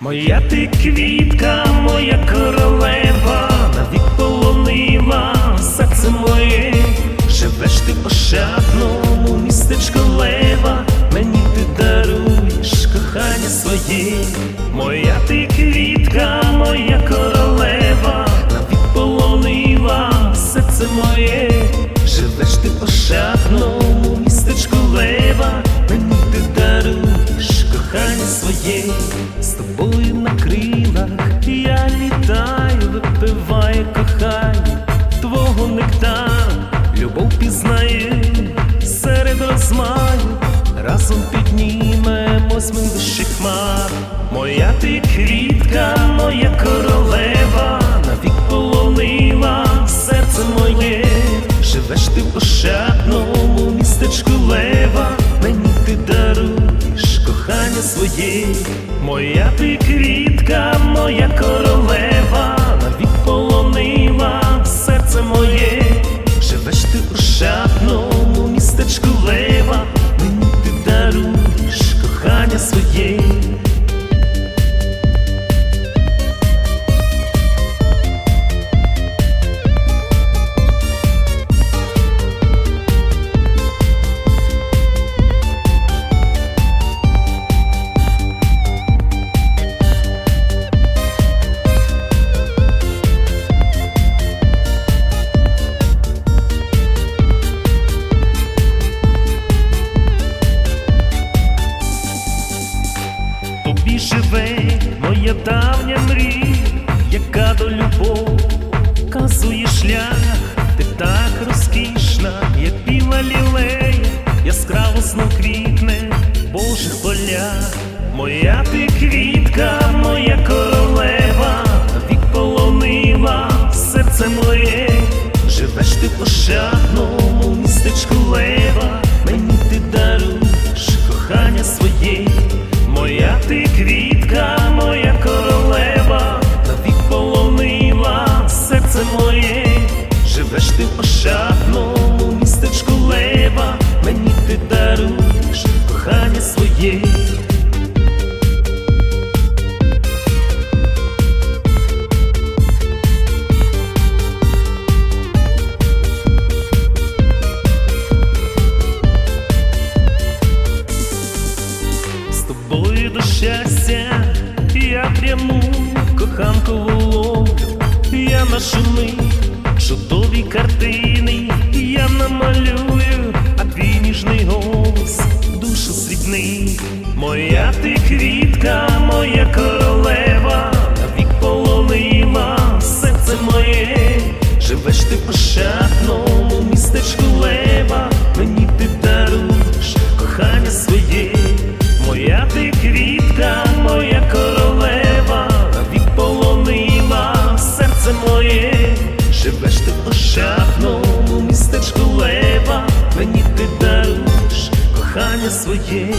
Моя ти квітка, моя королева, навік полонила серце моє, живеш ти ошатному містечку лева, мені ти даруєш кохання своє, моя ти містечку мені ти даруєш кохання своє, моя ти квітка, моя королева, живе моя давня мрія, яка до любов казує шлях, ти так розкішна, як біла лілея, яскраво знов квітне в Божих полях, моя ти квітка, моя королева, вік полонила серце моє, живеш ти в ошатному містечку лева, живеш ти в ошатному містечку лева, мені ти даруєш кохання своє. з тобою до щастя, я пряму коханкову ловлю, я нашумив чудові моя ти квітка, моя королева, навік полонила серце моє, живеш ти в ошатному містечку лева, мені ти даруєш кохання своє. Моя ти квітка, моя королева, вік полонила серце моє, живеш ти ошатному містечку лева, мені ти даруєш кохання своє.